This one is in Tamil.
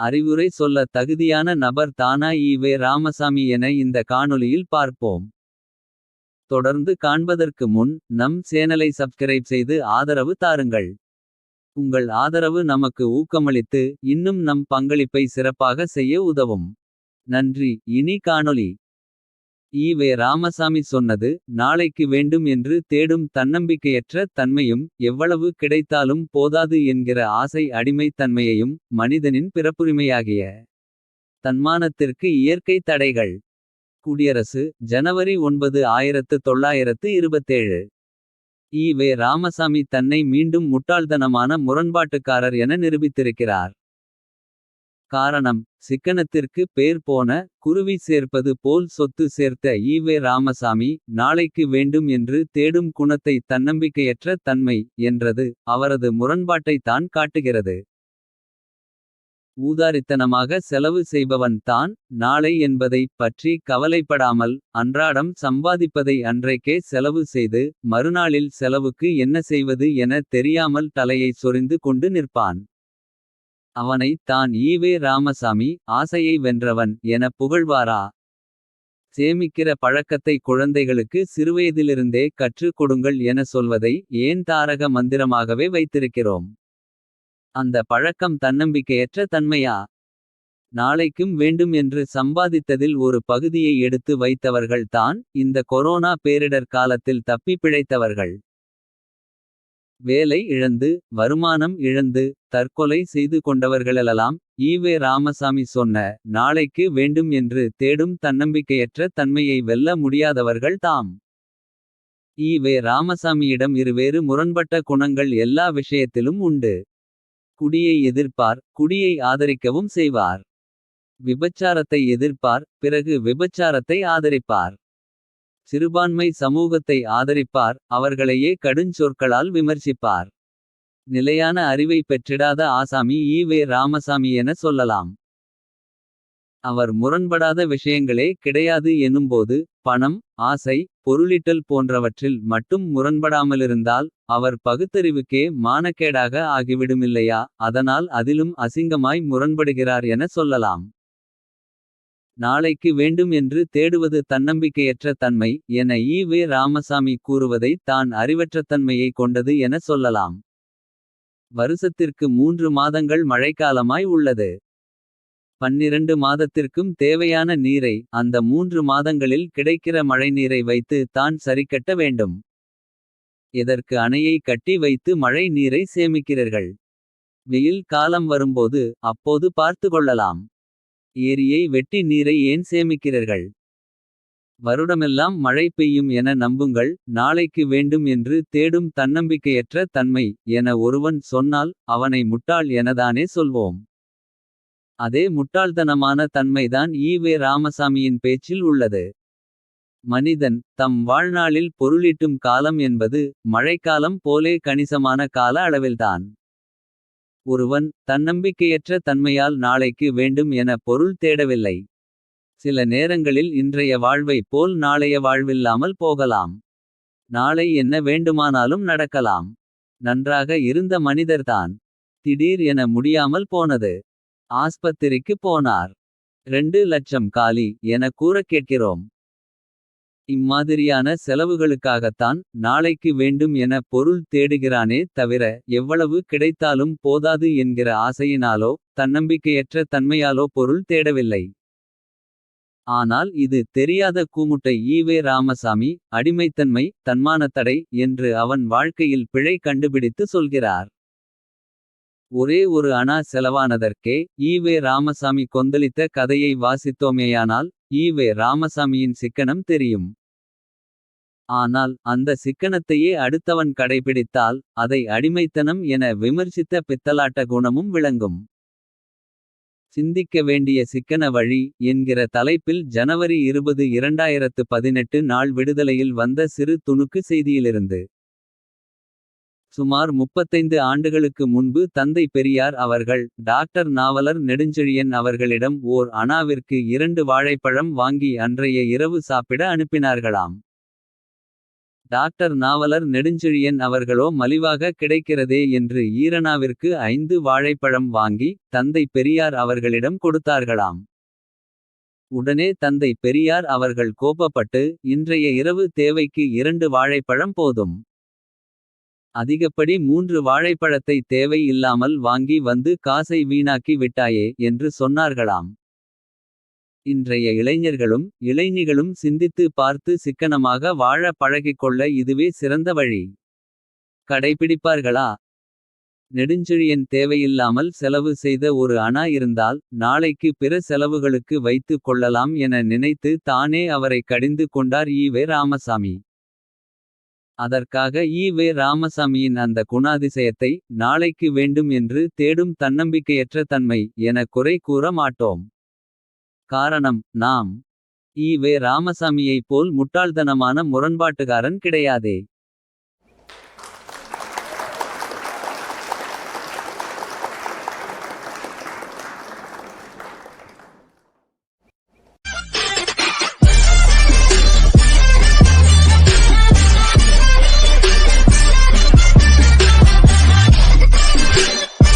அறிவுரை சொல்ல தகுதியான நபர் தானா ஈவே ராமசாமி என இந்த காணொளியில் பார்ப்போம். தொடர்ந்து காண்பதற்கு முன் நம் சேனலை சப்ஸ்கிரைப் செய்து ஆதரவு தாருங்கள். உங்கள் ஆதரவு நமக்கு ஊக்கமளித்து இன்னும் நம் பங்களிப்பை சிறப்பாக செய்ய உதவும். நன்றி இனி காணொளி. ஈவே ராமசாமி சொன்னது நாளைக்கு வேண்டும் என்று தேடும் தன்னம்பிக்கையற்ற தன்மையும். எவ்வளவு கிடைத்தாலும் போதாது என்கிற ஆசை அடிமைத் தன்மையையும். மனிதனின் பிறப்புரிமையாகிய தன்மானத்திற்கு இயற்கை தடைகள். குடியரசு ஜனவரி 9 1927. ஈவே ராமசாமி தன்னை மீண்டும் முட்டாள்தனமான முரண்பாட்டுக்காரர் என நிரூபித்திருக்கிறார். காரணம் சிக்கனத்திற்கு பேர் போன குருவி சேர்ப்பது போல் சொத்து சேர்த்த ஈவே ராமசாமி. நாளைக்கு வேண்டும் என்று தேடும் குணத்தை தன்னம்பிக்கையற்ற தன்மை. என்றது அவரது முரண்பாட்டை தான் காட்டுகிறது. ஊதாரித்தனமாக செலவு செய்பவன் தான் நாளை என்பதை பற்றி கவலைப்படாமல். அன்றாடம் சம்பாதிப்பதை அன்றைக்கே செலவு செய்து. மறுநாளில் செலவுக்கு என்ன செய்வது என தெரியாமல் தலையை சொரிந்து கொண்டு நிற்பான். அவனை தான் ஈவே ராமசாமி ஆசையை வென்றவன் என புகழ்வாரா. சேமிக்கிற பழக்கத்தை குழந்தைகளுக்கு சிறுவயதிலிருந்தே கற்றுக் கொடுங்கள் என சொல்வதை ஏன் தாரக மந்திரமாகவே வைத்திருக்கிறோம். அந்த பழக்கம் தன்னம்பிக்கையற்ற தன்மையா. நாளைக்கும் வேண்டும் என்று சம்பாதித்ததில் ஒரு பகுதியை எடுத்து வைத்தவர்கள் தான். இந்த கொரோனா பேரிடர் காலத்தில் தப்பி பிழைத்தவர்கள். வேலை இழந்து வருமானம் இழந்து தற்கொலை செய்து கொண்டவர்களெல்லாம். ஈவே ராமசாமி சொன்ன நாளைக்கு வேண்டும் என்று தேடும் தன்னம்பிக்கையற்ற தன்மையை வெல்ல முடியாதவர்கள் தாம். ஈவே ராமசாமியிடம் இருவேறு முரண்பட்ட குணங்கள் எல்லா விஷயத்திலும் உண்டு. குடியை எதிர்ப்பார் குடியை ஆதரிக்கவும் செய்வார். விபச்சாரத்தை எதிர்ப்பார் பிறகு விபச்சாரத்தை ஆதரிப்பார். சிறுபான்மை சமூகத்தை ஆதரிப்பார் அவர்களையே கடுஞ்சொற்களால் விமர்சிப்பார். நிலையான அறிவை பெற்றிடாத ஆசாமி ஈவே ராமசாமி என சொல்லலாம். அவர் முரண்படாத விஷயங்களே கிடையாது எனும்போது. பணம் ஆசை பொருளிட்டல் போன்றவற்றில் மட்டும் முரண்படாமலிருந்தால். அவர் பகுத்தறிவுக்கே மானக்கேடாக ஆகிவிடுமில்லையா. அதனால் அதிலும் அசிங்கமாய் முரண்படுகிறார் என சொல்லலாம். நாளைக்கு வேண்டும் என்று தேடுவது தன்னம்பிக்கையற்ற தன்மை. என ஈ வே ராமசாமி கூறுவதை தான் அறிவற்றத்தன்மையை கொண்டது என சொல்லலாம். வருஷத்திற்கு மூன்று மாதங்கள் மழைக்காலமாய் உள்ளது. பன்னிரண்டு மாதத்திற்கும் தேவையான நீரை அந்த மூன்று மாதங்களில் கிடைக்கிற மழைநீரை வைத்து தான் சரிக்கட்ட வேண்டும். இதற்கு அணையை கட்டி வைத்து மழை நீரை சேமிக்கிறீர்கள். வெயில் காலம் வரும்போது அப்போது பார்த்துக்கொள்ளலாம். ஏரியை வெட்டி நீரை ஏன் சேமிக்கிறீர்கள். வருடமெல்லாம் மழை பெய்யும் என நம்புங்கள். நாளைக்கு வேண்டும் என்று தேடும் தன்னம்பிக்கையற்ற தன்மை. என ஒருவன் சொன்னால் அவனை முட்டாள் எனதானே சொல்வோம். அதே முட்டாள்தனமான தன்மைதான் ஈவே ராமசாமியின் பேச்சில் உள்ளது. மனிதன் தம் வாழ்நாளில் பொருளீட்டும் காலம் என்பது. மழைக்காலம் போலே கணிசமான கால அளவில்தான். ஒருவன் தன்னம்பிக்கையற்ற தன்மையால் நாளைக்கு வேண்டும் என பொருள் தேடவில்லை. சில நேரங்களில் இன்றைய வாழ்வை போல் நாளைய வாழ்வில்லாமல் போகலாம். நாளை என்ன வேண்டுமானாலும் நடக்கலாம். நன்றாக இருந்த மனிதர்தான். திடீர் என முடியாமல் போனது. ஆஸ்பத்திரிக்கு போனார். ரெண்டு லட்சம் காலி என கூறக் கேட்கிறோம். இம்மாதிரியான செலவுகளுக்காகத்தான் நாளைக்கு வேண்டும் என பொருள் தேடுகிறானே தவிர. எவ்வளவு கிடைத்தாலும் போதாது என்கிற ஆசையினாலோ. தன்னம்பிக்கையற்ற தன்மையாலோ பொருள் தேடவில்லை. ஆனால் இது தெரியாத கூமுட்டை ஈவே ராமசாமி. அடிமைத்தன்மை தன்மானத்தடை என்று அவன் வாழ்க்கையில் பிழை கண்டுபிடித்து சொல்கிறார். ஒரே ஒரு அணா செலவானதற்கே ஈவே ராமசாமி கொந்தளித்த கதையை வாசித்தோமேயானால். ஈவே ராமசாமியின் சிக்கனம் தெரியும். ஆனால் அந்த சிக்கனத்தையே அடுத்தவன் கடைபிடித்தால். அதை அடிமைத்தனம் என விமர்சித்த பித்தலாட்ட குணமும் விளங்கும். சிந்திக்க வேண்டிய சிக்கன வழி என்கிற தலைப்பில் ஜனவரி 20 2018 நாள் விடுதலையில் வந்த சிறு துணுக்கு செய்தியிலிருந்து. சுமார் 35 ஆண்டுகளுக்கு முன்பு தந்தை பெரியார் அவர்கள். டாக்டர் நாவலர் நெடுஞ்செழியன் அவர்களிடம் ஓர் அணாவிற்கு இரண்டு வாழைப்பழம் வாங்கி அன்றைய இரவு சாப்பிட அனுப்பினார்களாம். டாக்டர் நாவலர் நெடுஞ்செழியன் அவர்களோ மலிவாக கிடைக்கிறதே என்று ஈரணாவிற்கு ஐந்து வாழைப்பழம் வாங்கி. தந்தை பெரியார் அவர்களிடம் கொடுத்தார்களாம். உடனே தந்தை பெரியார் அவர்கள் கோபப்பட்டு. இன்றைய இரவு தேவைக்கு இரண்டு வாழைப்பழம் போதும். அதிகப்படி மூன்று வாழைப்பழத்தை தேவை இல்லாமல் வாங்கி வந்து காசை வீணாக்கி விட்டாயே. என்று சொன்னார்களாம். இன்றைய இளைஞர்களும் இளைஞிகளும் சிந்தித்து பார்த்து சிக்கனமாக வாழ பழகிக்கொள்ள இதுவே சிறந்த வழி. கடைபிடிப்பார்களா நெடுஞ்செழியன் தேவையில்லாமல் செலவு செய்த ஒரு அணா இருந்தால். நாளைக்கு பிற செலவுகளுக்கு வைத்து கொள்ளலாம் என நினைத்து. தானே அவரை கடிந்து கொண்டார் ஈ.வே ராமசாமி. அதற்காக ஈ.வே ராமசாமியின் அந்த குணாதிசயத்தை. நாளைக்கு வேண்டும் என்று தேடும் தன்னம்பிக்கையற்ற தன்மை. என குறை கூற மாட்டோம். காரணம் நாம் ஈ.வே ராமசாமியைப் போல் முட்டாள்தனமான முரண்பாட்டுகாரன் கிடையாதே.